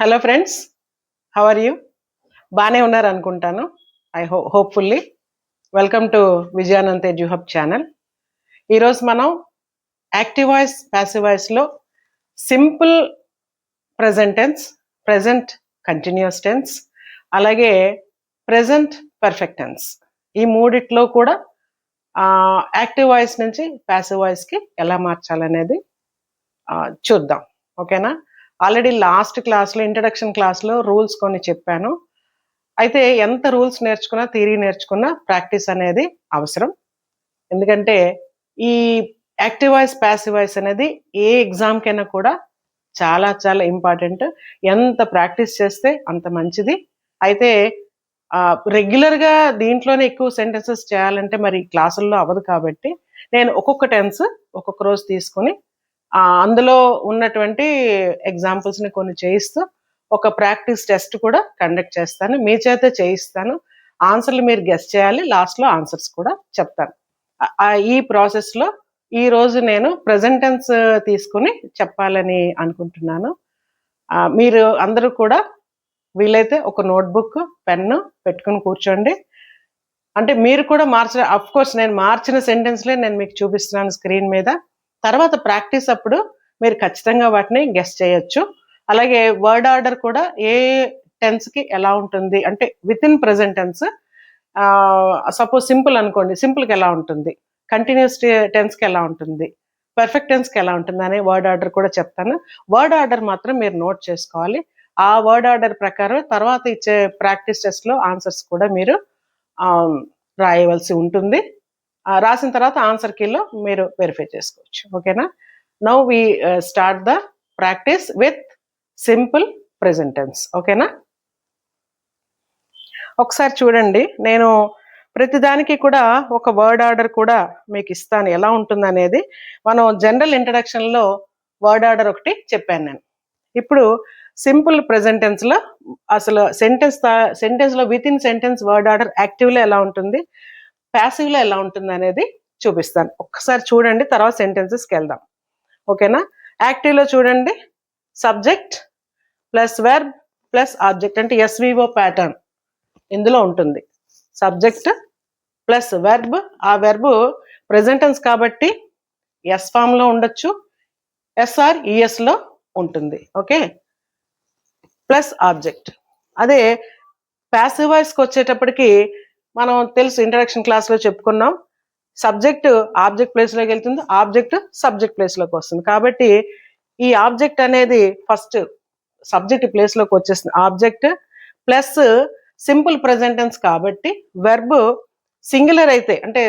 Hello friends how are you బాగానే ఉన్నారు అనుకుంటాను. I ho hopefully welcome to Vijayanand edu hub channel ఈరోజు మనం యాక్టివ్ వాయిస్ ప్యాసివ్ వాయిస్లో simple present tense present continuous tense అలాగే present perfect tense ఈ మూడిట్లో కూడా యాక్టివ్ వాయిస్ నుంచి ప్యాసివ్ వాయిస్కి ఎలా మార్చాలనేది చూద్దాం. ఓకేనా ఆల్రెడీ లాస్ట్ క్లాస్లో ఇంట్రడక్షన్ క్లాస్లో రూల్స్ కొన్ని చెప్పాను. అయితే ఎంత రూల్స్ నేర్చుకున్నా థియరీ నేర్చుకున్నా ప్రాక్టీస్ అనేది అవసరం. ఎందుకంటే ఈ యాక్టివ్ వాయిస్ ప్యాసివ్ వాయిస్ అనేది ఏ ఎగ్జామ్కైనా కూడా చాలా చాలా ఇంపార్టెంట్. ఎంత ప్రాక్టీస్ చేస్తే అంత మంచిది. అయితే రెగ్యులర్గా దీంట్లోనే ఎక్కువ సెంటెన్సెస్ చేయాలంటే మరి క్లాసుల్లో అవ్వదు కాబట్టి నేను ఒక్కొక్క టెన్స్ ఒక్కొక్క రోజు తీసుకొని అందులో ఉన్నటువంటి ఎగ్జాంపుల్స్ని కొన్ని చేయిస్తూ ఒక ప్రాక్టీస్ టెస్ట్ కూడా కండక్ట్ చేస్తాను. మీ చేత చేయిస్తాను. ఆన్సర్లు మీరు గెస్ట్ చేయాలి. లాస్ట్లో ఆన్సర్స్ కూడా చెప్తాను. ఈ ప్రాసెస్లో ఈ రోజు నేను ప్రజెంటెన్స్ తీసుకుని చెప్పాలని అనుకుంటున్నాను. మీరు అందరూ కూడా వీలైతే ఒక నోట్బుక్ పెన్ను పెట్టుకుని కూర్చోండి. అంటే మీరు కూడా మార్చిన అఫ్ కోర్స్ నేను మార్చిన సెంటెన్స్లే నేను మీకు చూపిస్తున్నాను స్క్రీన్ మీద. తర్వాత ప్రాక్టీస్ అప్పుడు మీరు ఖచ్చితంగా వాటిని గెస్ట్ చేయొచ్చు. అలాగే వర్డ్ ఆర్డర్ కూడా ఏ టెన్స్కి ఎలా ఉంటుంది అంటే within present tense suppose simple అనుకోండి సింపుల్కి ఎలా ఉంటుంది? కంటిన్యూస్ టెన్స్కి ఎలా ఉంటుంది? పర్ఫెక్ట్ టెన్స్కి ఎలా ఉంటుంది అనే వర్డ్ ఆర్డర్ కూడా చెప్తాను. వర్డ్ ఆర్డర్ మాత్రం మీరు నోట్ చేసుకోవాలి. ఆ వర్డ్ ఆర్డర్ ప్రకారం తర్వాత ఇచ్చే ప్రాక్టీస్ టెస్ట్లో ఆన్సర్స్ కూడా మీరు రాయవలసి ఉంటుంది. రాసిన తర్వాత ఆన్సర్ కీలో మీరు వెరిఫై చేసుకోవచ్చు. ఓకేనా? Now we start the practice with simple present tense ఓకేనా? ఒకసారి చూడండి. నేను ప్రతిదానికి కూడా ఒక వర్డ్ ఆర్డర్ కూడా మీకు ఇస్తాను. ఎలా ఉంటుంది అనేది మనం జనరల్ ఇంట్రడక్షన్లో వర్డ్ ఆర్డర్ ఒకటి చెప్పాను నేను. ఇప్పుడు సింపుల్ ప్రెజెంటెన్స్లో అసలు సెంటెన్స్ సెంటెన్స్లో within sentence word order యాక్టివ్లో ఎలా ఉంటుంది? ప్యాసివ్లో ఎలా ఉంటుంది అనేది చూపిస్తాను. ఒక్కసారి చూడండి తర్వాత సెంటెన్సెస్కి వెళ్దాం. ఓకేనా యాక్టివ్లో చూడండి. Subject plus verb plus object అంటే ఎస్విఓ ప్యాటర్న్ ఇందులో ఉంటుంది. సబ్జెక్ట్ ప్లస్ వెర్బ్ ఆ వెర్బ్ ప్రెజెంటెన్స్ కాబట్టి ఎస్ ఫామ్లో ఉండొచ్చు. ఎస్ఆర్ ఈఎస్లో ఉంటుంది. ఓకే ప్లస్ ఆబ్జెక్ట్ అదే ప్యాసివ్ వాయిస్కి వచ్చేటప్పటికి మనం తెలుసు ఇంట్రడక్షన్ క్లాస్లో చెప్పుకున్నాం. సబ్జెక్ట్ ఆబ్జెక్ట్ ప్లేస్లోకి వెళ్తుంది ఆబ్జెక్ట్ సబ్జెక్ట్ ప్లేస్లోకి వస్తుంది. కాబట్టి ఈ ఆబ్జెక్ట్ అనేది ఫస్ట్ సబ్జెక్ట్ ప్లేస్లోకి వచ్చేస్తుంది. Object plus simple present tense కాబట్టి వెర్బ్ సింగులర్ అయితే అంటే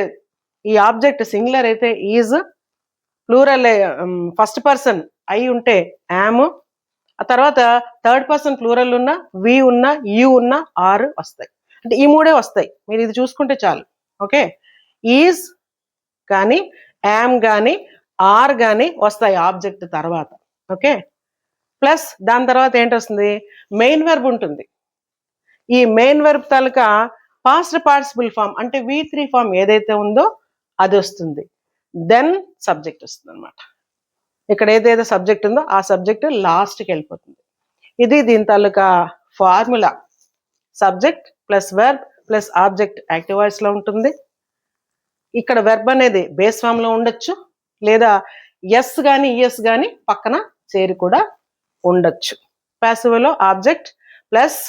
ఈ ఆబ్జెక్ట్ సింగులర్ అయితే ఈజ్ ప్లూరల్ ఫస్ట్ పర్సన్ అయి ఉంటే యామ్ ఆ తర్వాత థర్డ్ పర్సన్ ప్లూరల్ ఉన్న వి ఉన్న యు ఉన్న ఆర్ వస్తాయి. అంటే ఈ మూడే వస్తాయి. మీరు ఇది చూసుకుంటే చాలు. ఓకే? ఈజ్ కానీ యామ్ కానీ ఆర్ కానీ వస్తాయి ఆబ్జెక్ట్ తర్వాత. ఓకే? ప్లస్ దాని తర్వాత ఏంటి వస్తుంది? మెయిన్ వెర్బ్ ఉంటుంది. ఈ మెయిన్ వెర్బ్ తాలూకా పాస్ట్ పార్టిసిపుల్ ఫామ్ అంటే వి త్రీ ఫామ్ ఏదైతే ఉందో అది వస్తుంది. దెన్ సబ్జెక్ట్ వస్తుంది అనమాట ఇక్కడ ఏదైతే సబ్జెక్ట్ ఉందో ఆ సబ్జెక్ట్ లాస్ట్కి వెళ్ళిపోతుంది. ఇది దీని తాలూకా formula subject plus verb plus object active వాయిస్లో ఉంటుంది. ఇక్కడ వెర్బ్ అనేది బేస్ ఫామ్లో ఉండొచ్చు లేదా ఎస్ కానీ ఈఎస్ కానీ పక్కన చేరి కూడా ఉండొచ్చు. ప్యాసివ్లో ఆబ్జెక్ట్ ప్లస్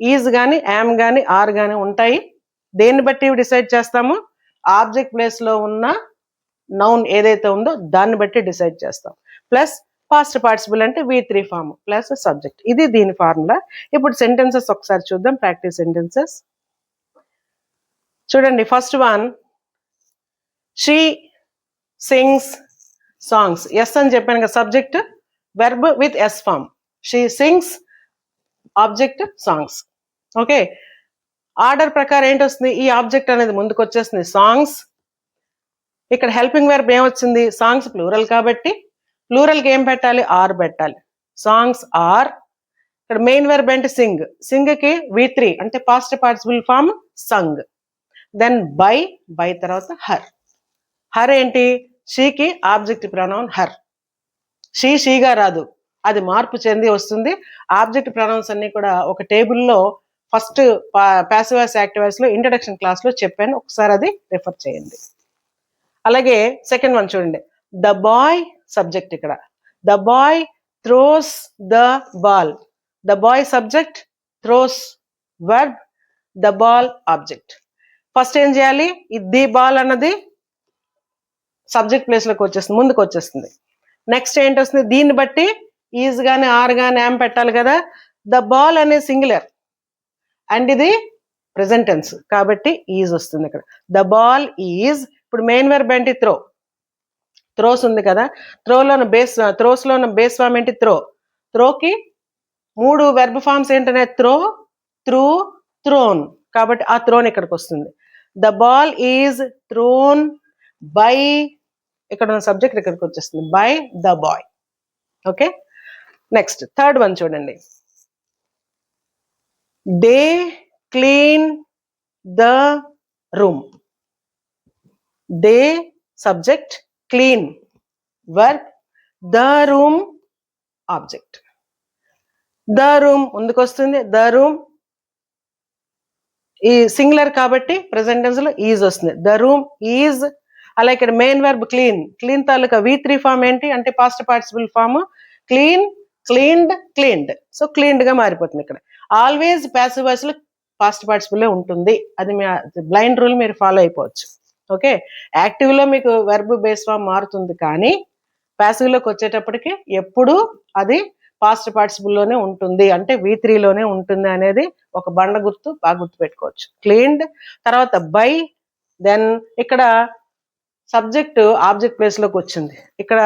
ఈజ్ కానీ యామ్ కానీ ఆర్ కానీ ఉంటాయి. దేన్ని బట్టి డిసైడ్ చేస్తాము? ఆబ్జెక్ట్ ప్లేస్లో ఉన్న నౌన్ ఏదైతే ఉందో దాన్ని బట్టి డిసైడ్ చేస్తాం. ప్లస్ పాస్ట్ పార్టిసిపుల్ అంటే V three form plus subject ఇది దీని ఫార్ములా ఇప్పుడు సెంటెన్సెస్ ఒకసారి చూద్దాం. ప్రాక్టీస్ సెంటెన్సెస్ చూడండి first one she sings songs S అని చెప్పాను కదా subject verb with S form she sings object songs okay order ప్రకారం ఏంటి వస్తుంది? ఈ ఆబ్జెక్ట్ అనేది ముందుకు వచ్చేస్తుంది. సాంగ్స్ ఇక్కడ హెల్పింగ్ వెర్బ్ ఏమొచ్చింది సాంగ్స్ ప్లూరల్ కాబట్టి ప్లూరల్కి ఏం పెట్టాలి? ఆర్ పెట్టాలి. సాంగ్స్ ఆర్ ఇక్కడ మెయిన్ వెర్బ్ అంటే సింగ్ సింగ్కి వి త్రీ అంటే past participle form sung then by by తర్వాత హర్ హర్ ఏంటి? షీకి ఆబ్జెక్ట్ ప్రొనౌన్ హర్ షీ షీగా రాదు. అది మార్పు చెంది వస్తుంది. ఆబ్జెక్ట్ ప్రొనౌన్స్ అన్ని కూడా ఒక టేబుల్లో ఫస్ట్ ప్యాసివాస్ యాక్టివాస్లో ఇంట్రడక్షన్ క్లాస్లో చెప్పాను. ఒకసారి అది రిఫర్ చేయండి. అలాగే సెకండ్ వన్ చూడండి. ద బాయ్ సబ్జెక్ట్ ఇక్కడ. The boy throws the ball the boy subject throws verb the ball object first ఏం చేయాలి? ది బాల్ అన్నది సబ్జెక్ట్ ప్లేస్లోకి వచ్చేస్తుంది ముందుకు వచ్చేస్తుంది. నెక్స్ట్ ఏంటి వస్తుంది? దీన్ని బట్టి ఈజ్ గాని ఆర్ గాని యామ్ పెట్టాలి కదా. ద బాల్ అనే సింగులర్ అండ్ ఇది ప్రెజెంటెన్స్ కాబట్టి ఈజ్ వస్తుంది ఇక్కడ. ద బాల్ ఈజ్ ఇప్పుడు మెయిన్ వెర్బ్ ఏంటి? త్రో త్రోస్ ఉంది కదా? త్రోలో బేస్ త్రోస్లో ఉన్న బేస్ ఫామ్ ఏంటి? త్రో త్రోకి మూడు వెర్బ్ ఫామ్స్ ఏంటనే? త్రో త్రూ త్రోన్ కాబట్టి ఆ త్రోన్ ఇక్కడికి వస్తుంది. The ball is thrown by ఇక్కడ ఉన్న సబ్జెక్ట్ ఇక్కడికి వచ్చేస్తుంది. By the boy okay next third one చూడండి. They clean the room they subject clean verb the room object. The room ముందుకు వస్తుంది ద రూమ్ ఈ సింగులర్ కాబట్టి ప్రెసెంటెన్స్లో ఈజ్ వస్తుంది. ద రూమ్ ఈజ్ అలా ఇక్కడ మెయిన్ వర్బ్ క్లీన్. క్లీన్ తాలూకా వి త్రీ ఫామ్ ఏంటి? అంటే past participle form clean cleaned cleaned. So క్లీన్డ్గా మారిపోతుంది ఇక్కడ. ఆల్వేస్ ప్యాసివ్ వాయిస్లో పాస్ట్ పార్టిసిపల్ ఉంటుంది. అది మీ బ్లైండ్ రూల్ మీరు ఫాలో అయిపోవచ్చు. ఓకే? యాక్టివ్లో మీకు వెర్బ్ బేస్ ఫామ్ మారుతుంది కానీ ప్యాసివ్లోకి వచ్చేటప్పటికి ఎప్పుడూ అది పాస్ట్ పార్టిసిపుల్లోనే ఉంటుంది. అంటే వి త్రీలోనే ఉంటుంది అనేది ఒక బండ గుర్తు బాగా గుర్తు పెట్టుకోవచ్చు. క్లీన్డ్ తర్వాత బై దెన్ ఇక్కడ సబ్జెక్ట్ ఆబ్జెక్ట్ ప్లేస్లోకి వచ్చింది. ఇక్కడ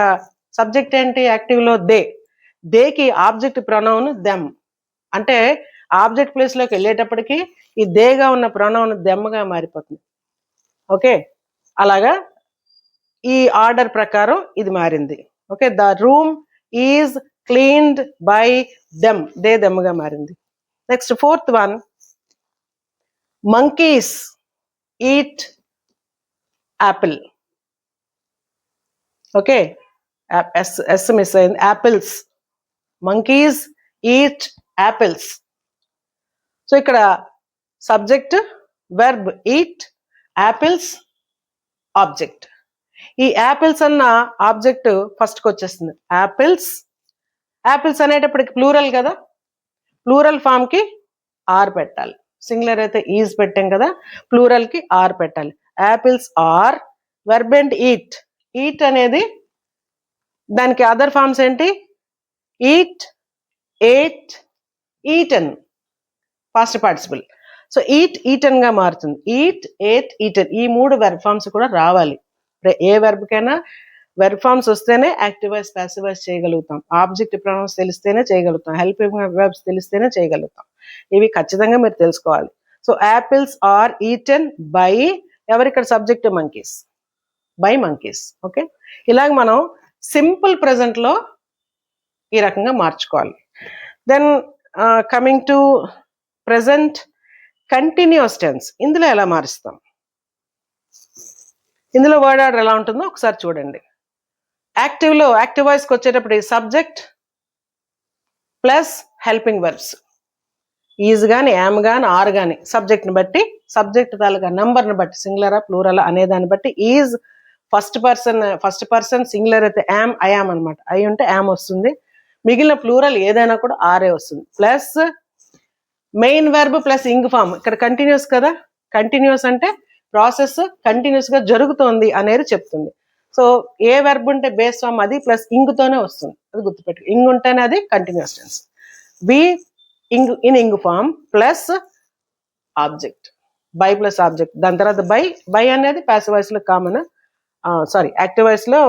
సబ్జెక్ట్ ఏంటి? యాక్టివ్లో దే దేకి ఆబ్జెక్ట్ ప్రొనౌన్ దెమ్ అంటే ఆబ్జెక్ట్ ప్లేస్లోకి వెళ్ళేటప్పటికి ఈ దేగా ఉన్న ప్రొనౌన్ దెమ్గా మారిపోతుంది. ఓకే? అలాగా? ఈ ఆర్డర్ ప్రకారం ఇది మారింది. Okay? The room is cleaned by them. They దెమ్గా మారింది. Next fourth one. Monkeys eat apple okay? S S miss అయింది. Apples monkeys eat apples so ఇక్కడ subject verb eat apples object ఈ యాపిల్స్ అన్న ఆబ్జెక్ట్ ఫస్ట్కి వచ్చేస్తుంది యాపిల్స్ యాపిల్స్ అనేటప్పటికి plural కదా? Plural ఫామ్కి ఆర్ పెట్టాలి. సింగులర్ అయితే ఈజ్ పెట్టాం కదా? ప్లూరల్కి ఆర్ పెట్టాలి. Apples are verb and eat eat అనేది దానికి అదర్ ఫార్మ్స్ ఏంటి? Eat ate eaten past participle so eat ఈటన్గా మారుతుంది. ఈట్ ఎయిట్ ఈటన్ ఈ మూడు వెర్బ్ ఫార్మ్స్ కూడా రావాలి. ఏ వెర్బ్కైనా వెర్బ్ ఫార్మ్స్ వస్తేనే యాక్టివ్ వైస్ ప్యాసివ్ చేయగలుగుతాం. ఆబ్జెక్ట్ ప్రొనౌన్స్ తెలిస్తేనే చేయగలుగుతాం. హెల్పింగ్ వెర్బ్స్ తెలిస్తేనే చేయగలుగుతాం. ఇవి ఖచ్చితంగా మీరు తెలుసుకోవాలి. So apples are eaten by ఎవరు ఇక్కడ subject monkeys by monkeys okay ఇలాగ మనం సింపుల్ ప్రజెంట్లో ఈ రకంగా మార్చుకోవాలి. Then coming to present continuous tense ఇందులో ఎలా మారుస్తాం? ఇందులో వర్డ్ ఆర్డర్ ఎలా ఉంటుందో ఒకసారి చూడండి. యాక్టివ్లో యాక్టివ్ వాయిస్కి వచ్చేటప్పుడు subject plus helping verbs is కానీ యామ్ కానీ ఆర్ కానీ సబ్జెక్ట్ని బట్టి సబ్జెక్ట్ తాలూకా నెంబర్ని బట్టి సింగులరా ప్లూరలా అనే దాన్ని బట్టి is first person first person singular అయితే యామ్ ఐయామ్ అనమాట. అయి ఉంటే యామ్ వస్తుంది. మిగిలిన ప్లూరల్ ఏదైనా కూడా ఆరే వస్తుంది. Plus main verb plus ing form ఇక్కడ కంటిన్యూస్ కదా? కంటిన్యూస్ అంటే ప్రాసెస్ కంటిన్యూస్గా జరుగుతోంది అనేది చెప్తుంది. సో ఏ వెర్బ్ ఉంటే బేస్ ఫామ్ అది ప్లస్ ఇంగ్తోనే వస్తుంది. అది గుర్తుపెట్టు ఇంగ్ ఉంటేనే అది continuous tense be ing in ing form plus object by plus object దాని తర్వాత బై బై అనేది ప్యాసివ్ వాయిస్లో కామన్ సారీ యాక్టివ్ వాయిస్లో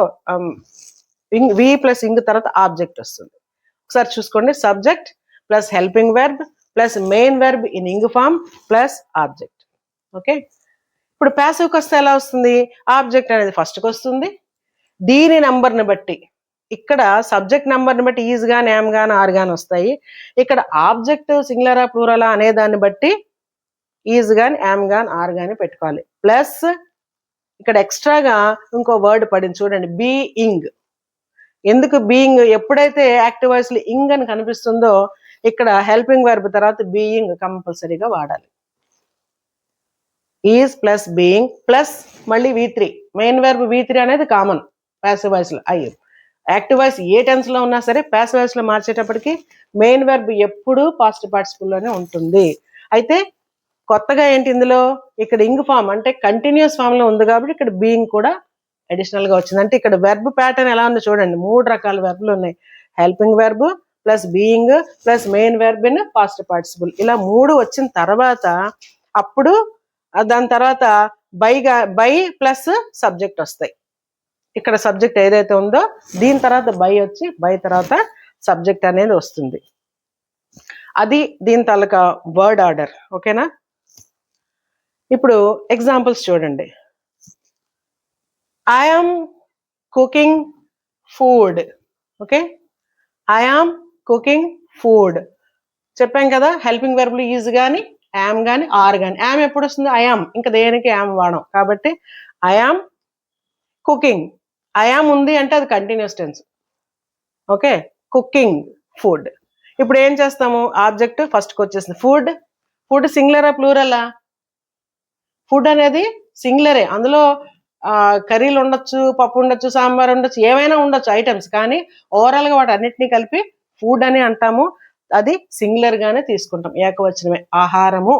ఇంగ్ వి ప్లస్ ఇంగ్ తర్వాత ఆబ్జెక్ట్ వస్తుంది. ఒకసారి చూసుకోండి. Subject plus helping verb plus main verb in ing form plus object. Okay? ఇప్పుడు ప్యాసివ్కి వస్తే ఎలా వస్తుంది? ఆబ్జెక్ట్ అనేది ఫస్ట్కి వస్తుంది. దీని నంబర్ని బట్టి ఇక్కడ సబ్జెక్ట్ నెంబర్ని బట్టి ఈజ్గా నేమ్ గాని ఆర్ గాని వస్తాయి. ఇక్కడ ఆబ్జెక్ట్ సింగులరా ప్లూరలా అనే దాన్ని బట్టి ఈజ్ గాని యామ్ గాని ఆర్ గాని పెట్టుకోవాలి. ప్లస్ ఇక్కడ ఎక్స్ట్రాగా ఇంకో వర్డ్ పడింది చూడండి బీ ఇంగ్ ఎందుకు బీయింగ్ ఎప్పుడైతే యాక్టివ్ వాయిస్లో ఇంగ్ అని కనిపిస్తుందో ఇక్కడ హెల్పింగ్ వర్బ్ తర్వాత బీయింగ్ కంపల్సరీగా వాడాలి. ఈజ్ ప్లస్ బీయింగ్ ప్లస్ మళ్ళీ V three main verb V three అనేది కామన్ ప్యాసివ్ వాయిస్లో అయ్యి. యాక్టివ్ వాయిస్ ఏ టెన్స్లో ఉన్నా సరే ప్యాసివ్ వాయిస్లో మార్చేటప్పటికి మెయిన్ వెర్బ్ ఎప్పుడూ పాస్ట్ పార్టిసిపుల్లోనే ఉంటుంది. అయితే కొత్తగా ఏంటి ఇందులో? ఇక్కడ ఇంగ్ ఫామ్ అంటే కంటిన్యూస్ ఫామ్లో ఉంది కాబట్టి ఇక్కడ బీయింగ్ కూడా అడిషనల్గా వచ్చింది. అంటే ఇక్కడ వెర్బ్ ప్యాటర్న్ ఎలా ఉందో చూడండి. మూడు రకాల వెర్బులు ఉన్నాయి. Helping verb plus being plus main verb in past participle ఇలా మూడు వచ్చిన తర్వాత అప్పుడు దాని తర్వాత బై బై ప్లస్ సబ్జెక్ట్ వస్తాయి. ఇక్కడ సబ్జెక్ట్ ఏదైతే ఉందో దీని తర్వాత బై వచ్చి బై తర్వాత సబ్జెక్ట్ అనేది వస్తుంది. అది దీని తాలూకా వర్డ్ ఆర్డర్ ఓకేనా ఇప్పుడు ఎగ్జాంపుల్స్ చూడండి. I am cooking food okay I am cooking food చెప్పాం కదా హెల్పింగ్ వెర్బులు ఈజ్ కానీ యామ్ కానీ ఆర్ కానీ యామ్ ఎప్పుడు వస్తుంది ఐఆమ్ ఇంకా దేనికి యామ్ వాడం కాబట్టి ఐఆమ్ కుకింగ్ ఐఆమ్ ఉంది అంటే అది continuous tense okay cooking food ఇప్పుడు ఏం చేస్తాము? ఆబ్జెక్ట్ ఫస్ట్కి వచ్చేసింది. ఫుడ్ ఫుడ్ సింగులరా ప్లూరలా ఫుడ్ అనేది సింగులరే అందులో కర్రీలు ఉండొచ్చు పప్పు ఉండొచ్చు సాంబార్ ఉండొచ్చు ఏమైనా ఉండొచ్చు ఐటమ్స్ కానీ ఓవరాల్గా వాటి అన్నిటినీ కలిపి ఫుడ్ అని అంటాము. అది సింగులర్ గానే తీసుకుంటాం. ఏకవచనమే. ఆహారము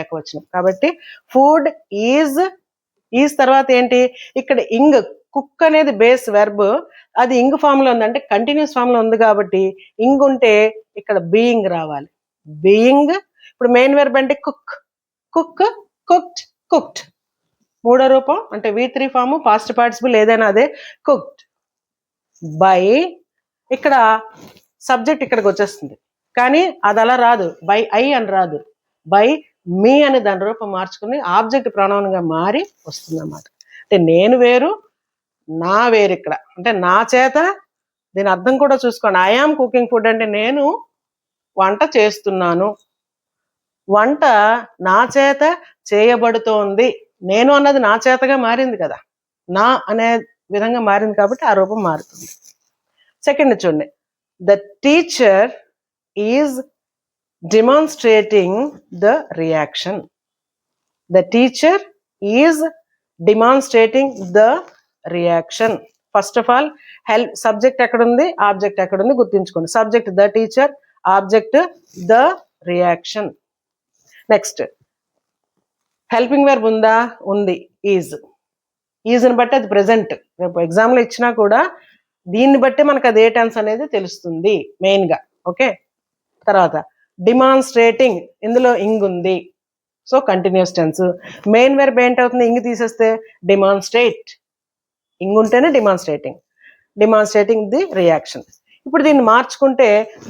ఏకవచనం. కాబట్టి ఫుడ్ ఈజ్ ఈజ్ తర్వాత ఏంటి? ఇక్కడ ఇంగ్ కుక్ అనేది బేస్ వెర్బ్. అది ఇంగ్ ఫామ్లో ఉంది అంటే కంటిన్యూస్ ఫామ్లో ఉంది కాబట్టి ఇంగ్ ఉంటే ఇక్కడ బీయింగ్ రావాలి. బీయింగ్ ఇప్పుడు మెయిన్ వెర్బ్ అంటే కుక్. Cook cooked cooked. మూడో రూపం అంటే V three form past participle ఏదైనా అదే కుక్డ్. బై ఇక్కడ సబ్జెక్ట్ ఇక్కడికి వచ్చేస్తుంది. కానీ అది అలా రాదు. బై ఐ అని రాదు. బై మీ అని దాని రూపం మార్చుకుని ఆబ్జెక్ట్గా మారి వస్తుంది అన్నమాట అంటే నేను వేరు నా వేరు ఇక్కడ. అంటే నా చేత దీని అర్థం కూడా చూసుకోండి. ఐఆమ్ కుకింగ్ ఫుడ్ అంటే నేను వంట చేస్తున్నాను. వంట నా చేత చేయబడుతోంది. నేను అన్నది నా చేతగా మారింది కదా. నా అనే విధంగా మారింది కాబట్టి ఆ రూపం మారుతుంది. సెకండ్ చూడండి. The teacher is demonstrating the reaction the teacher is demonstrating the reaction first of all help subject ఎక్కడుంది? ఆబ్జెక్ట్ ఎక్కడుంది? గుర్తుంచుకోండి. Subject the teacher object the reaction next helping verb ఉందా? ఉంది. ఈజ్ ఈజ్ని బట్టి అది ప్రెసెంట్ రేపు ఎగ్జామ్లో ఇచ్చినా కూడా దీన్ని బట్టి మనకు అది ఏ టెన్స్ అనేది తెలుస్తుంది మెయిన్గా ఓకే? తర్వాత డిమాన్స్ట్రేటింగ్ ఇందులో ఇంగ్ ఉంది. So continuous tense main verb ఏంటవుతుంది? Ing తీసేస్తే డిమాన్స్ట్రేట్ ఇంగ్ ఉంటేనే డిమాన్స్ట్రేటింగ్ డిమాన్స్ట్రేటింగ్ ది రియాక్షన్ ఇప్పుడు దీన్ని మార్చుకుంటే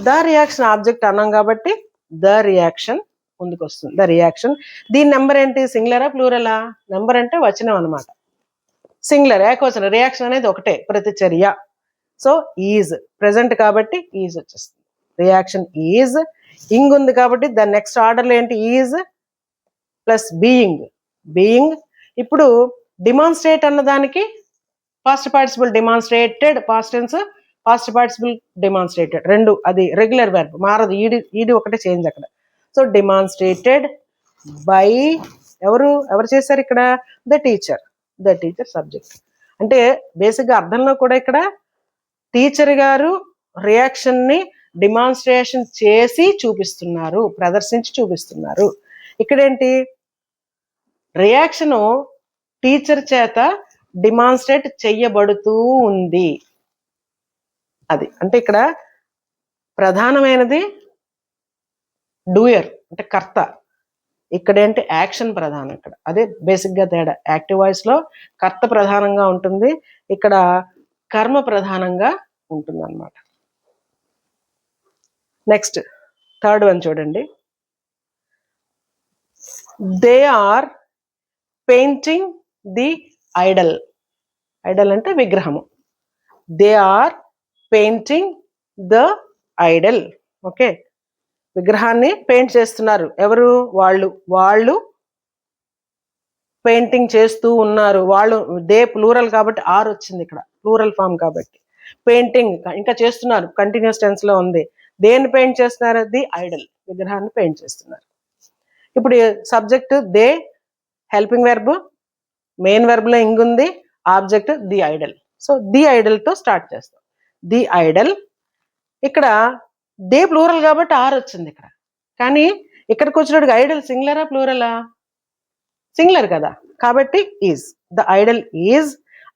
ద రియాక్షన్ ఆబ్జెక్ట్ అన్నాం కాబట్టి ద రియాక్షన్ ముందుకు వస్తుంది ద రియాక్షన్ దీని నెంబర్ ఏంటి? సింగులరా ప్లూరలా నెంబర్ అంటే వచనం అనమాట సింగులర్ ఏకవచనం రియాక్షన్ అనేది ఒకటే ప్రతిచర్య. సో ఈజ్ ప్రెసెంట్ కాబట్టి ఈజ్ వచ్చేస్తుంది. రియాక్షన్ ఈజ్ ఇంగ్ ఉంది కాబట్టి దాని నెక్స్ట్ ఆర్డర్లో ఏంటి? Is plus being. బీయింగ్ ఇప్పుడు డిమాన్స్ట్రేట్ అన్నదానికి past participle demonstrated past tense past participle demonstrated. రెండు అది రెగ్యులర్ వెర్బ్ మారదు. ఈడి ఈడి ఒకటే చేంజ్ అక్కడ. సో డిమాన్స్ట్రేటెడ్ బై ఎవరు ఎవరు చేశారు ఇక్కడ? The teacher. The teacher subject. అంటే బేసిక్గా అర్థంలో కూడా ఇక్కడ టీచర్ గారు రియాక్షన్ని డిమాన్స్ట్రేషన్ చేసి చూపిస్తున్నారు ప్రదర్శించి చూపిస్తున్నారు. ఇక్కడేంటి? రియాక్షను టీచర్ చేత డిమాన్స్ట్రేట్ చెయ్యబడుతూ ఉంది. అది అంటే ఇక్కడ ప్రధానమైనది డూయర్ అంటే కర్త. ఇక్కడ ఏంటి యాక్షన్ ప్రధానం ఇక్కడ. అదే బేసిక్గా తేడా. యాక్టివ్ వాయిస్లో కర్త ప్రధానంగా ఉంటుంది. ఇక్కడ కర్మ ప్రధానంగా ఉంటుందన్నమాట. నెక్స్ట్ థర్డ్ వన్ చూడండి. They are painting the idol idol అంటే విగ్రహము. They are painting the idol okay విగ్రహాన్ని పెయింట్ చేస్తున్నారు. ఎవరు? వాళ్ళు. వాళ్ళు పెయింటింగ్ చేస్తూ ఉన్నారు. వాళ్ళు దే ప్లూరల్ కాబట్టి ఆర్ వచ్చింది ఇక్కడ. ప్లూరల్ ఫామ్ కాబట్టి. పెయింటింగ్ ఇంకా చేస్తున్నారు. కంటిన్యూస్ టెన్స్లో ఉంది. దేన్ని పెయింట్ చేస్తున్నారు? ది ఐడల్ విగ్రహాన్ని పెయింట్ చేస్తున్నారు. ఇప్పుడు subject they helping verb main వెర్బ్లో ing ఉంది. Object the idol. So the ఐడల్తో start చేస్తాం. ది ఐడల్ ఇక్కడ దే ప్లూరల్ కాబట్టి ఆర్ వచ్చింది ఇక్కడ. కానీ ఇక్కడికి వచ్చినట్టుగా ఐడల్ సింగులరా ప్లూరలా? సింగులర్ కదా. కాబట్టి is the idol is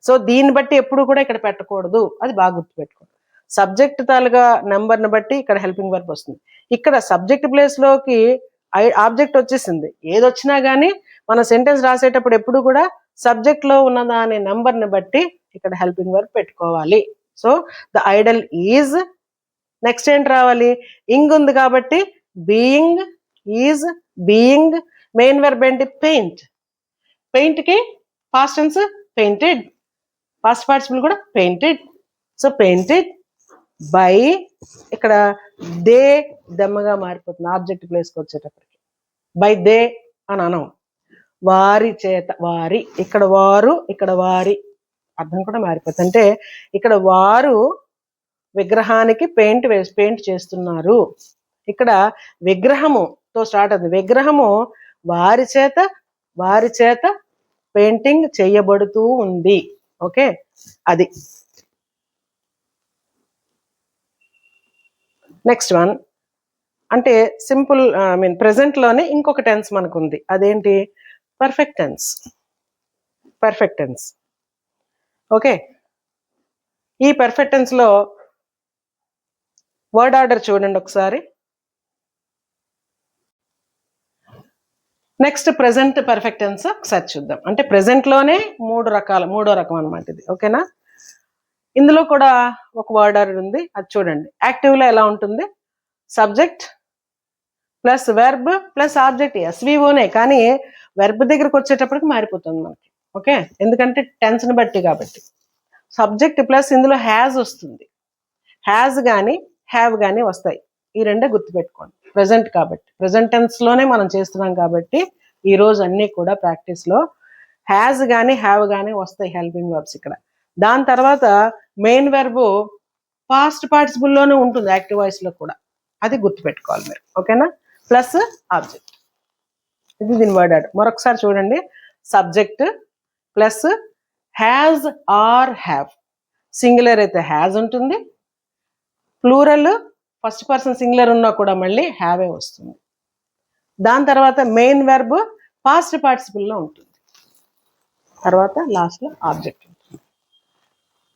so దీన్ని బట్టి ఎప్పుడు కూడా ఇక్కడ పెట్టకూడదు. అది బాగా గుర్తుపెట్టుకోండి సబ్జెక్ట్ తాలుగా నెంబర్ని బట్టి ఇక్కడ హెల్పింగ్ వర్బ్ వస్తుంది. ఇక్కడ సబ్జెక్ట్ ప్లేస్లోకి ఆబ్జెక్ట్ వచ్చేసింది. ఏది వచ్చినా కానీ మన సెంటెన్స్ రాసేటప్పుడు ఎప్పుడు కూడా సబ్జెక్ట్లో ఉన్నదా అనే నెంబర్ని బట్టి ఇక్కడ హెల్పింగ్ వర్బ్ పెట్టుకోవాలి. So the idol is next ఏంటి రావాలి? ఇంగ్ ఉంది కాబట్టి being is being main verb ఏంటి? Paint పెయింట్కి past tense painted past participle కూడా పెయింటెడ్ సో పెయింటెడ్ బై ఇక్కడ దే దెమ్మగా మారిపోతుంది. ఆబ్జెక్ట్ ప్లేస్కి వచ్చేటప్పటికి. బై దే అని అనం వారి చేత వారి ఇక్కడ వారు ఇక్కడ వారి అర్థం కూడా మారిపోతుంది. అంటే ఇక్కడ వారు విగ్రహానికి పెయింట్ వేసి పెయింట్ చేస్తున్నారు. ఇక్కడ విగ్రహముతో స్టార్ట్ అవుతుంది. విగ్రహము వారి చేత వారి చేత పెయింటింగ్ చేయబడుతూ ఉంది. ఓకే? అది. Next one. అంటే సింపుల్ ఐ మీన్ ప్రజెంట్లోనే ఇంకొక టెన్స్ మనకు ఉంది అదేంటి? Perfect tense. Perfect tense. Okay? ఈ పర్ఫెక్ట్ టెన్స్లో వర్డ్ ఆర్డర్ చూడండి ఒకసారి. నెక్స్ట్ ప్రజెంట్ పర్ఫెక్ట్ టెన్స్ ఒకసారి చూద్దాం. అంటే ప్రజెంట్లోనే మూడు రకాల మూడో రకం అనమాట ఇది. ఓకేనా? ఇందులో కూడా ఒక వర్డ్ ఆర్డర్ ఉంది. అది చూడండి. యాక్టివ్లో ఎలా ఉంటుంది? Subject plus verb plus object ఎస్విఓనే కానీ వెర్బ్ దగ్గరకు వచ్చేటప్పటికి మారిపోతుంది మనకి. ఓకే? ఎందుకంటే టెన్స్ని బట్టి కాబట్టి. సబ్జెక్ట్ ప్లస్ ఇందులో హ్యాజ్ వస్తుంది. హ్యాజ్ కానీ హ్యావ్ కానీ వస్తాయి. ఈ రెండే గుర్తుపెట్టుకోండి. ప్రజెంట్ కాబట్టి ప్రజెంట్ మనం చేస్తున్నాం కాబట్టి ఈ రోజు అన్నీ కూడా ప్రాక్టీస్లో హ్యాజ్ కానీ హ్యావ్ కానీ వస్తాయి హెల్పింగ్ వర్బ్స్ ఇక్కడ. దాని తర్వాత మెయిన్ వెర్బు పాస్ట్ పార్టిసిపుల్లోనే ఉంటుంది యాక్టివ్ వాయిస్లో కూడా. అది గుర్తుపెట్టుకోవాలి మీరు. ఓకేనా ప్లస్ ఆబ్జెక్ట్ ఇది దీని వర్డ్ ఆర్డర్ మరొకసారి చూడండి. Subject plus has or have singular అయితే హ్యాజ్ ఉంటుంది. ప్లూరల్ ఫస్ట్ పర్సన్ సింగులర్ ఉన్నా కూడా మళ్ళీ హ్యావే వస్తుంది. దాని తర్వాత మెయిన్ వెర్బ్ పాస్ట్ పార్టిసిపుల్లో ఉంటుంది. తర్వాత లాస్ట్లో ఆబ్జెక్ట్ ఉంటుంది.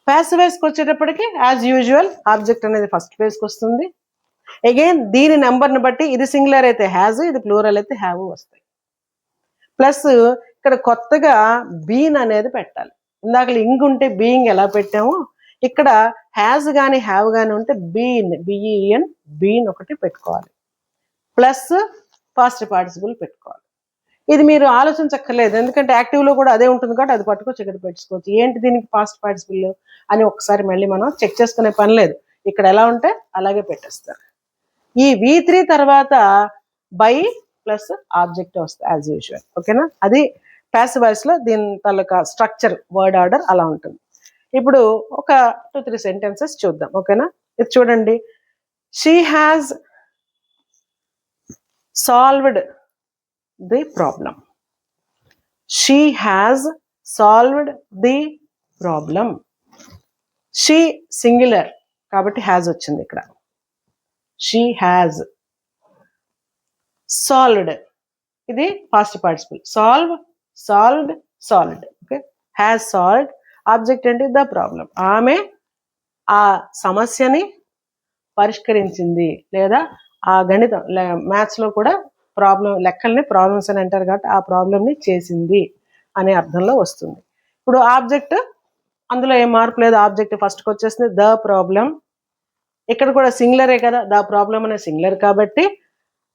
ప్యాసివ్ వేస్కి వచ్చేటప్పటికి యాజ్ యూజువల్ ఆబ్జెక్ట్ అనేది ఫస్ట్ పేజ్కి వస్తుంది. అగైన్ దీని నెంబర్ని బట్టి ఇది సింగులర్ అయితే హ్యాజ్ ఇది ప్లూరల్ అయితే హ్యావ్ వస్తాయి. ప్లస్ ఇక్కడ కొత్తగా బీన్ అనేది పెట్టాలి. ఇందాక ఇంగ్ ఉంటే బీయింగ్ ఎలా పెట్టామో ఇక్కడ హ్యాజ్ కానీ హ్యావ్ కానీ ఉంటే బీన్ బిఈఎన్ బీన్ ఒకటి పెట్టుకోవాలి. ప్లస్ పాస్ట్ పార్టిసిపుల్ పెట్టుకోవాలి. ఇది మీరు ఆలోచించక్కర్లేదు. ఎందుకంటే యాక్టివ్లో కూడా అదే ఉంటుంది కాబట్టి అది పట్టుకొచ్చి ఇక్కడ పెట్టుకోవచ్చు. ఏంటి దీనికి పాస్ట్ పార్టిసిపుల్ అని ఒకసారి మళ్ళీ మనం చెక్ చేసుకునే పని లేదు. ఇక్కడ ఎలా ఉంటే అలాగే పెట్టేస్తారు. ఈ వి త్రీ తర్వాత బై ప్లస్ ఆబ్జెక్ట్ వస్తుంది యాజ్ యూజువల్ ఓకేనా అది ప్యాసివ్ వాయిస్ దీని తాలూకా స్ట్రక్చర్ వర్డ్ ఆర్డర్ అలా ఉంటుంది. ఇప్పుడు ఒక టూ త్రీ సెంటెన్సెస్ చూద్దాం ఓకేనా? ఇది చూడండి. She has solved the problem she has solved the problem she singular కాబట్టి హ్యాజ్ వచ్చింది ఇక్కడ. షీ హ్యాజ్ సాల్వ్డ్ ఇది past participle solve solved solved okay has solved object అంటే ద ప్రాబ్లం ఆమె ఆ సమస్యని పరిష్కరించింది లేదా ఆ గణితం మ్యాథ్స్లో కూడా ప్రాబ్లం లెక్కల్ని ప్రాబ్లమ్స్ అని అంటారు కాబట్టి ఆ ప్రాబ్లమ్ని చేసింది అనే అర్థంలో వస్తుంది. ఇప్పుడు ఆబ్జెక్ట్ అందులో ఏం మార్పు లేదు. ఆబ్జెక్ట్ ఫస్ట్కి వచ్చేసింది ద ప్రాబ్లం ఇక్కడ కూడా సింగులరే కదా. ద ప్రాబ్లం అనే సింగులర్ కాబట్టి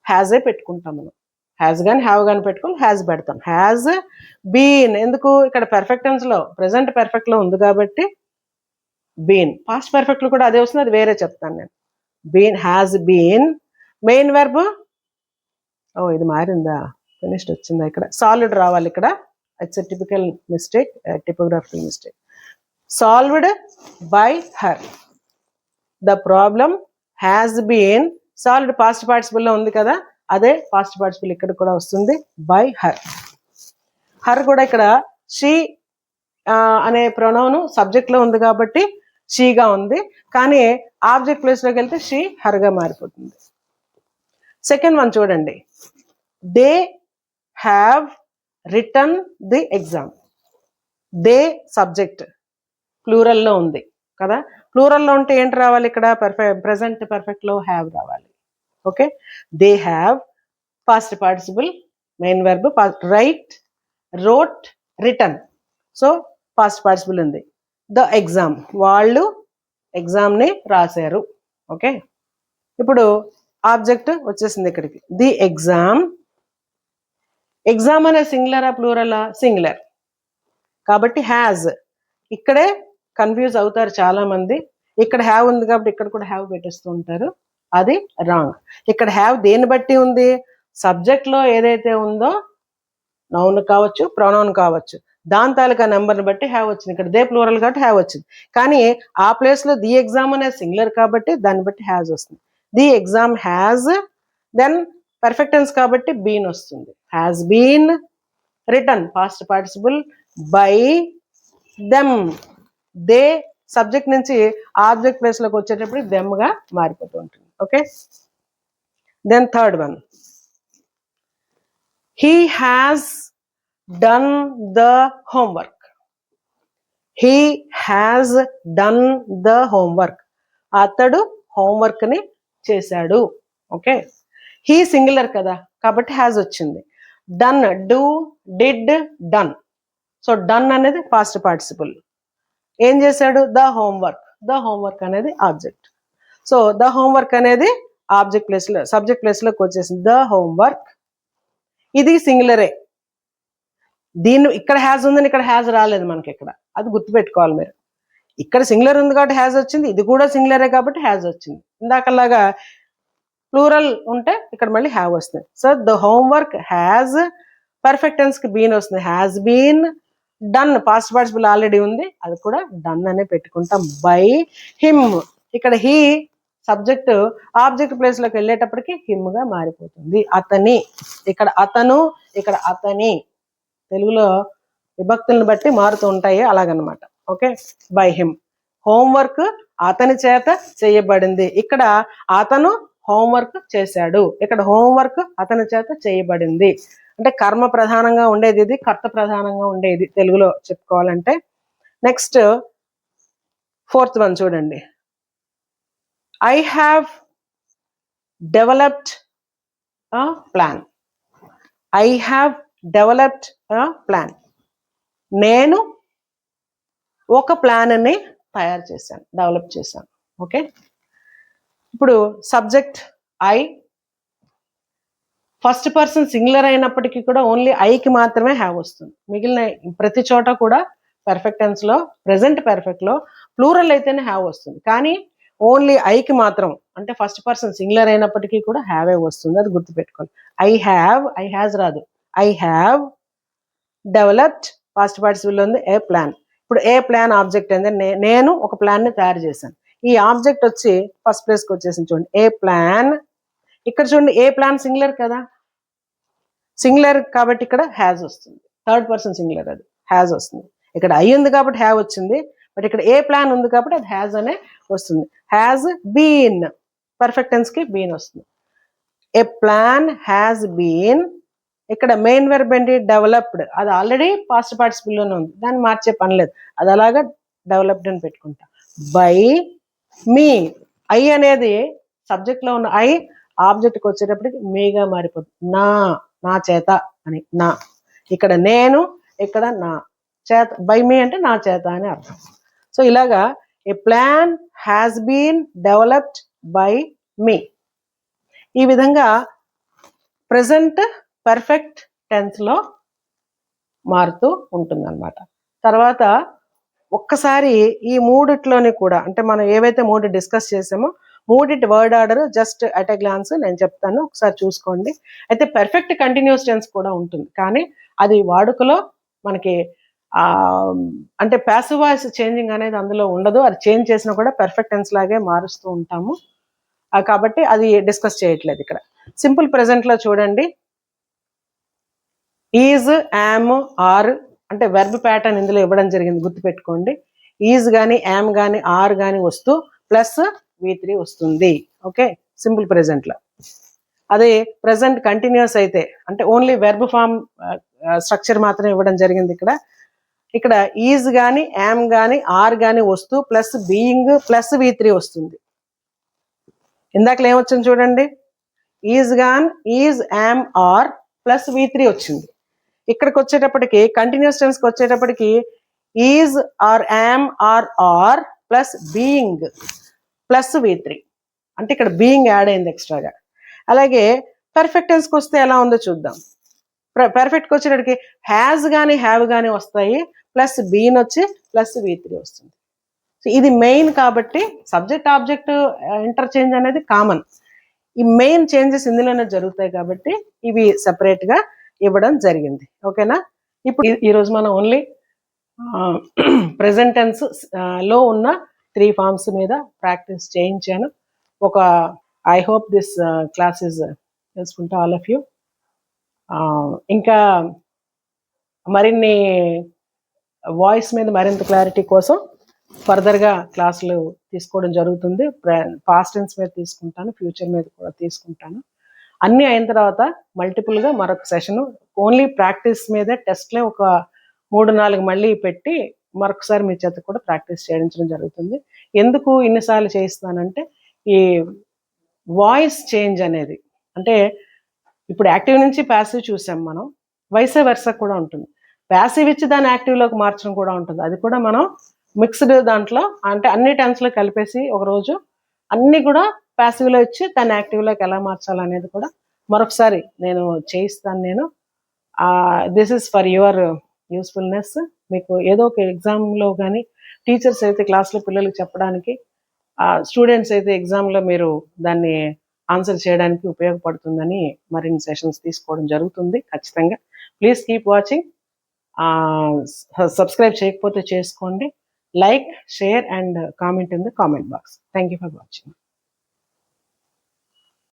హ్యాజే పెట్టుకుంటాం మనం. హ్యాజ్ కానీ హ్యావ్ కానీ పెట్టుకొని హ్యాజ్ పెడతాం. హ్యాజ్ బీన్ ఎందుకు? ఇక్కడ పెర్ఫెక్ట్ టెన్స్లో ఉంది కాబట్టి బీన్ పాస్ట్ పెర్ఫెక్ట్లో కూడా అదే వస్తుంది అది వేరే చెప్తాను నేను. Been has been main verb ఓ ఇది మారిందా? ఫినిష్డ్ వచ్చిందా ఇక్కడ? సాలిడ్ రావాలి ఇక్కడ. It's typical mistake typographical mistake solved by her the problem has been solved past పార్టిసిపల్లో ఉంది కదా? అదే పాస్ట్ పార్టిసిపల్ ఇక్కడ కూడా వస్తుంది బై హర్. హర్ కూడా ఇక్కడ షీ అనే ప్రొనౌన్ సబ్జెక్ట్లో ఉంది కాబట్టి షీగా ఉంది. కానీ ఆబ్జెక్ట్ ప్లేస్లోకి వెళ్తే షీ హర్గా మారిపోతుంది. సెకండ్ వన్ చూడండి. They have return the exam. They subject ప్లూరల్లో ఉంది కదా. ప్లూరల్లో ఉంటే ఏంటి రావాలి ఇక్కడ? పర్ఫెక్ట్ ప్రజెంట్ పర్ఫెక్ట్లో హ్యావ్ రావాలి. Okay they have past participle main verb right wrote return so past participle ఉంది. ద ఎగ్జామ్ వాళ్ళు ఎగ్జామ్ని రాశారు. ఓకే ఇప్పుడు ఆబ్జెక్ట్ వచ్చేసింది ఇక్కడికి. ది ఎగ్జామ్ ఎగ్జామ్ అనే సింగులరా ప్లూరలా సింగులర్ కాబట్టి హ్యాజ్ ఇక్కడే కన్ఫ్యూజ్ అవుతారు చాలా మంది ఇక్కడ హ్యావ్ ఉంది కాబట్టి ఇక్కడ కూడా హ్యావ్ పెట్టేస్తూ ఉంటారు. అది రాంగ్ ఇక్కడ హ్యావ్ దేన్ని బట్టి ఉంది? సబ్జెక్ట్లో ఏదైతే ఉందో నౌన్ కావచ్చు ప్రొనౌన్ కావచ్చు. దాని తాలూకా నెంబర్ని బట్టి హ్యావ్ వచ్చింది. ఇక్కడ దే ప్లూరల్ కాబట్టి హ్యావ్ వచ్చింది. కానీ ఆ ప్లేస్లో ది ఎగ్జామ్ అనే సింగులర్ కాబట్టి దాన్ని బట్టి హ్యాజ్ వస్తుంది. The exam has then perfect tense కాబట్టి బీన్ వస్తుంది. Has been return past participle by them they subject నుంచి ఆబ్జెక్ట్ ప్లేస్లోకి వచ్చేటప్పుడు దెమ్గా మారిపోతూ ఉంటుంది. Okay? Then third one he has done the homework he has done the homework అతడు హోంవర్క్ని చేశాడు. ఓకే? హీ సింగులర్ కదా? కాబట్టి హ్యాజ్ వచ్చింది. Done do did done so done అనేది పాస్ట్ పార్టిసిపుల్ ఏం చేశాడు? ద హోంవర్క్ ద హోంవర్క్ అనేది ఆబ్జెక్ట్ సో ద హోంవర్క్ అనేది ఆబ్జెక్ట్ ప్లేస్లో సబ్జెక్ట్ ప్లేస్లోకి వచ్చేసింది. The homework. ఇది సింగులరే. దీన్ని ఇక్కడ హ్యాజ్ ఉందని ఇక్కడ హ్యాజ్ రాలేదు మనకి ఇక్కడ. అది గుర్తుపెట్టుకోవాలి మీరు. ఇక్కడ సింగులర్ ఉంది కాబట్టి హ్యాజ్ వచ్చింది. ఇది కూడా సింగులరే కాబట్టి హ్యాజ్ వచ్చింది. ఇందాకలాగా ప్లూరల్ ఉంటే ఇక్కడ మళ్ళీ హ్యావ్ వస్తుంది. సో ద హోంవర్క్ హ్యాజ్ పర్ఫెక్ట్కి బీన్ వస్తుంది. Has been done past participle already ఉంది. అది కూడా డన్ అనే పెట్టుకుంటాం. బై హిమ్ ఇక్కడ హీ సబ్జెక్టు ఆబ్జెక్ట్ ప్లేస్లోకి వెళ్ళేటప్పటికి హిమ్గా మారిపోతుంది. అతని ఇక్కడ అతను ఇక్కడ అతని తెలుగులో విభక్తులను బట్టి మారుతూ ఉంటాయి అలాగనమాట. ఓకే? By him. హోంవర్క్ అతని చేత చేయబడింది. ఇక్కడ అతను హోంవర్క్ చేశాడు. ఇక్కడ హోంవర్క్ అతని చేత చేయబడింది. అంటే కర్మ ప్రధానంగా ఉండేది ఇది కర్త ప్రధానంగా ఉండేది తెలుగులో చెప్పుకోవాలంటే. నెక్స్ట్ ఫోర్త్ వన్ చూడండి. I have developed plan I have developed plan నేను ఒక ప్లాన్ని తయారు చేశాను డెవలప్ చేశాను. ఓకే ఇప్పుడు subject I first person singular అయినప్పటికీ కూడా ఓన్లీ ఐకి మాత్రమే హ్యావ్ వస్తుంది. మిగిలిన ప్రతి చోట కూడా పర్ఫెక్ట్ టెన్స్లో ప్లూరల్ అయితేనే హ్యావ్ వస్తుంది. కానీ ఓన్లీ ఐకి మాత్రం అంటే ఫస్ట్ పర్సన్ సింగులర్ అయినప్పటికీ కూడా హ్యావే వస్తుంది అది గుర్తుపెట్టుకోండి. ఐ హ్యావ్ ఐ హ్యాజ్ రాదు. I have developed first participle ఉంది ఏ ప్లాన్ ఇప్పుడు ఏ ప్లాన్ ఆబ్జెక్ట్ అంటే నే- నేను ఒక ప్లాన్ని తయారు చేశాను. ఈ ఆబ్జెక్ట్ వచ్చి ఫస్ట్ ప్లేస్కి వచ్చేసింది చూడండి. ఏ ప్లాన్ ఇక్కడ చూడండి ఏ ప్లాన్ సింగులర్ కదా? సింగులర్ కాబట్టి ఇక్కడ హ్యాజ్ వస్తుంది. థర్డ్ పర్సన్ సింగులర్ అది హ్యాజ్ వస్తుంది. ఇక్కడ ఐ ఉంది కాబట్టి హ్యావ్ వచ్చింది బట్ ఇక్కడ ఏ ప్లాన్ ఉంది కాబట్టి అది హ్యాజ్ అనే వస్తుంది. హ్యాజ్ బీన్ పర్ఫెక్ట్ టెన్స్కి బీన్ వస్తుంది. ఏ ప్లాన్ హ్యాజ్ బీన్ ఇక్కడ మెయిన్ వెర్బ్ ఏంటి? డెవలప్డ్ అది ఆల్రెడీ పాస్ట్ పార్టిసిపుల్లోనే ఉంది. దాన్ని మార్చే పని లేదు. అది అలాగా డెవలప్డ్ అని పెట్టుకుంటా. బై మీ ఐ అనేది సబ్జెక్ట్లో ఉన్న ఐ ఆబ్జెక్ట్కి వచ్చేటప్పటికి మీగా మారిపోతుంది నా. నా చేత అని. నా. ఇక్కడ నేను ఇక్కడ నా. చేత. బై మీ అంటే నా చేత అని అర్థం. సో ఇలాగా a plan has been developed by me ఈ విధంగా ప్రజెంట్ పర్ఫెక్ట్ టెన్త్లో మారుతూ ఉంటుందన్నమాట. తర్వాత ఒక్కసారి ఈ మూడిట్లోని కూడా అంటే మనం ఏవైతే మూడు డిస్కస్ చేసామో మూడిటి word order just at a glance నేను చెప్తాను ఒకసారి చూసుకోండి. అయితే పర్ఫెక్ట్ కంటిన్యూస్ టెన్స్ కూడా ఉంటుంది. కానీ అది వాడుకలో మనకి అంటే ప్యాసివ్ వాయిస్ చేంజింగ్ అనేది అందులో ఉండదు. అది చేంజ్ చేసినా కూడా పర్ఫెక్ట్ టెన్స్ లాగే మారుస్తూ ఉంటాము. కాబట్టి అది డిస్కస్ చేయట్లేదు ఇక్కడ. సింపుల్ ప్రజెంట్లో చూడండి. ఈజ్ యామ్ ఆర్ అంటే వెర్బ్ ప్యాటర్న్ ఇందులో ఇవ్వడం జరిగింది. గుర్తుపెట్టుకోండి. ఈజ్ కానీ యామ్ కానీ ఆర్ కానీ వస్తూ ప్లస్ వి త్రీ వస్తుంది. ఓకే సింపుల్ ప్రజెంట్లో అదే ప్రెసెంట్ కంటిన్యూస్ అయితే అంటే ఓన్లీ వెర్బ్ ఫామ్ స్ట్రక్చర్ మాత్రమే ఇవ్వడం జరిగింది ఇక్కడ. ఇక్కడ ఈజ్ కానీ యామ్ కానీ ఆర్ కానీ వస్తూ plus being plus V three వస్తుంది. ఇందాకలో ఏమొచ్చింది చూడండి? Is gone is am are plus V three వచ్చింది. ఇక్కడికి వచ్చేటప్పటికి కంటిన్యూస్ టెన్స్కి వచ్చేటప్పటికి is are am are are plus being plus V three అంటే ఇక్కడ బీయింగ్ యాడ్ అయింది ఎక్స్ట్రాగా అలాగే పర్ఫెక్ట్ టెన్స్కి వస్తే ఎలా ఉందో చూద్దాం. పర్ఫెక్ట్కి వచ్చేటప్పటికి హ్యాజ్ కానీ హ్యావ్ కానీ వస్తాయి. ప్లస్ బీన్ వచ్చి ప్లస్ వి త్రీ వస్తుంది. సో ఇది మెయిన్ కాబట్టి సబ్జెక్ట్ ఆబ్జెక్ట్ ఇంటర్చేంజ్ అనేది కామన్. ఈ మెయిన్ చేంజెస్ ఇందులోనే జరుగుతాయి కాబట్టి ఇవి సపరేట్గా ఇవ్వడం జరిగింది. ఓకేనా? ఇప్పుడు ఈరోజు మనం ఓన్లీ ప్రెజెంటెన్స్లో ఉన్న త్రీ ఫార్మ్స్ మీద ప్రాక్టీస్ చేయించాను. ఒక I hope this class is useful to all of you ఇంకా మరిన్ని వాయిస్ మీద మరింత క్లారిటీ కోసం ఫర్దర్గా క్లాసులు తీసుకోవడం జరుగుతుంది. పాస్ట్ టెన్స్ మీద తీసుకుంటాను ఫ్యూచర్ మీద కూడా తీసుకుంటాను. అన్నీ అయిన తర్వాత మల్టిపుల్గా మరొక సెషన్ ఓన్లీ ప్రాక్టీస్ మీదే టెస్ట్లే ఒక మూడు నాలుగు మళ్ళీ పెట్టి మరొకసారి మీ చేత కూడా ప్రాక్టీస్ చేయించడం జరుగుతుంది. ఎందుకు ఇన్నిసార్లు చేయిస్తానంటే ఈ వాయిస్ చేంజ్ అనేది అంటే ఇప్పుడు యాక్టివ్ నుంచి ప్యాసివ్ చూసాం మనం వయసే వరుస కూడా ఉంటుంది. ప్యాసివ్ ఇచ్చి దాన్ని యాక్టివ్లోకి మార్చడం కూడా ఉంటుంది. అది కూడా మనం మిక్స్డ్ దాంట్లో అంటే అన్ని టెన్స్లో కలిపేసి ఒకరోజు అన్ని కూడా ప్యాసివ్లో ఇచ్చి దాన్ని యాక్టివ్లోకి ఎలా మార్చాలనేది కూడా మరొకసారి నేను చేయిస్తాను నేను. This is for your usefulness మీకు ఏదో ఒక ఎగ్జామ్లో కానీ టీచర్స్ అయితే క్లాస్లో పిల్లలకి చెప్పడానికి స్టూడెంట్స్ అయితే ఎగ్జామ్లో మీరు దాన్ని ఆన్సర్ చేయడానికి ఉపయోగపడుతుందని మరిన్ని సెషన్స్ తీసుకోవడం జరుగుతుంది ఖచ్చితంగా. ప్లీజ్ కీప్ వాచింగ్ సబ్స్క్రైబ్ చేయకపోతే చేసుకోండి. Like share and comment in the comment box. Thank you for watching.